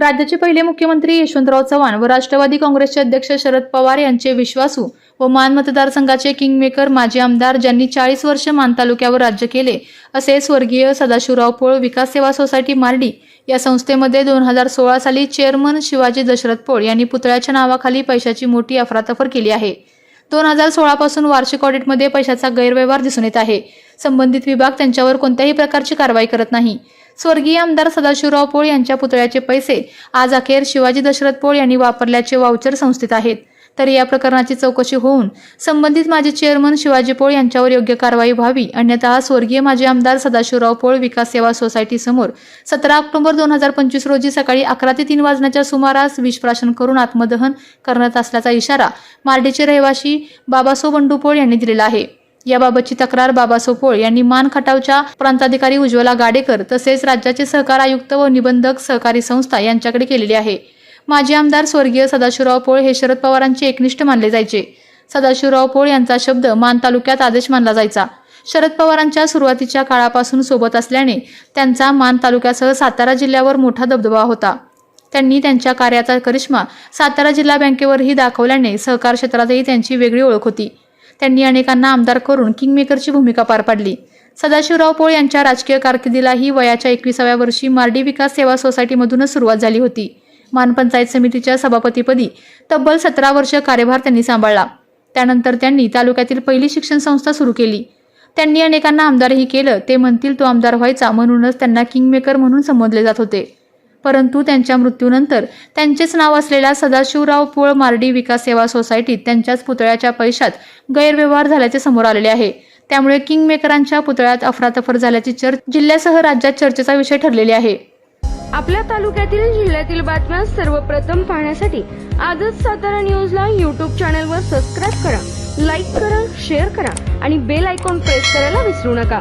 राज्याचे पहिले मुख्यमंत्री यशवंतराव चव्हाण व राष्ट्रवादी काँग्रेसचे अध्यक्ष शरद पवार यांचे विश्वासू व मान मतदारसंघाचे किंगमेकर माजी आमदार ज्यांनी चाळीस वर्ष मान तालुक्यावर राज्य केले असे स्वर्गीय सदाशिवराव पोळ विकास सेवा सोसायटी मार्डी या संस्थेमध्ये दोन हजार सोळा साली चेअरमन शिवाजी दशरथ पोळ यांनी पुतळ्याच्या नावाखाली पैशाची मोठी अफरातफर केली आहे. दोन हजार सोळापासून वार्षिक ऑडिटमध्ये पैशाचा गैरव्यवहार दिसून येत आहे. संबंधित विभाग त्यांच्यावर कोणत्याही प्रकारची कारवाई करत नाही. स्वर्गीय आमदार सदाशिवराव पोळ यांच्या पुतळ्याचे पैसे आज अखेर शिवाजी दशरथ पोळ यांनी वापरल्याचे वाउचर संस्थेत आहेत. तर या प्रकरणाची चौकशी होऊन संबंधित माजी चेअरमन शिवाजी पोळ यांच्यावर योग्य कारवाई व्हावी अन्यथा स्वर्गीय माजी आमदार सदाशिवराव पोळ विकास सेवा सोसायटी समोर सतरा ऑक्टोबर दोन हजार पंचवीस रोजी सकाळी अकरा ते तीन वाजण्याच्या सुमारास विषप्राशन करून आत्मदहन करण्यात असल्याचा इशारा मार्डेचे रहिवासी बाबासो बंडू पोळ यांनी दिलेला आहे. याबाबतची तक्रार बाबा सोपोळ यांनी मान खटावच्या प्रांताधिकारी उज्ज्वला गाडेकर तसेच राज्याचे सहकार आयुक्त व निबंधक सहकारी संस्था यांच्याकडे केलेली आहे. माजी आमदार स्वर्गीय सदाशिवराव पोळ हे शरद पवारांचे एकनिष्ठ मानले जायचे. सदाशिवराव पोळ यांचा शब्द मान तालुक्यात आदेश मानला जायचा. शरद पवारांच्या सुरुवातीच्या काळापासून सोबत असल्याने त्यांचा मान तालुक्यासह सातारा जिल्ह्यावर मोठा दबदबा होता. त्यांनी त्यांच्या कार्याचा करिश्मा सातारा जिल्हा बँकेवरही दाखवल्याने सहकार क्षेत्रातही त्यांची वेगळी ओळख होती. त्यांनी अनेकांना आमदार करून किंगमेकरची भूमिका पार पाडली. सदाशिवराव पोळ यांच्या राजकीय कारकिर्दीलाही वयाच्या एकविसाव्या वर्षी मार्डी विकास सेवा सोसायटीमधूनच सुरुवात झाली होती. मानपंचायत समितीच्या सभापतीपदी तब्बल सतरा वर्ष कार्यभार त्यांनी सांभाळला. त्यानंतर त्यांनी तालुक्यातील पहिली शिक्षण संस्था सुरू केली. त्यांनी अनेकांना आमदारही केलं ते म्हणतील तो आमदार व्हायचा म्हणूनच त्यांना किंगमेकर म्हणून संबोधले जात होते. परंतु त्यांच्या मृत्यूनंतर त्यांचेच नाव असलेल्या सदाशिवराव पोळ मार्डी विकास सेवा सोसायटीत त्यांच्याच पुतळ्याच्या पैशात गैरव्यवहार झाल्याचे समोर आलेले आहे. त्यामुळे किंगमेकरांच्या पुतळ्यात अफरातफर झाल्याची चर्चा जिल्ह्यासह राज्यात चर्चेचा विषय ठरलेली आहे. आपल्या तालुक्यातील जिल्ह्यातील बातम्या सर्वप्रथम पाहण्यासाठी आजच सातारा न्यूजला यूट्यूब चॅनलवर सबस्क्राईब करा लाईक करा शेअर करा आणि बेल आयकॉन प्रेस करायला विसरू नका.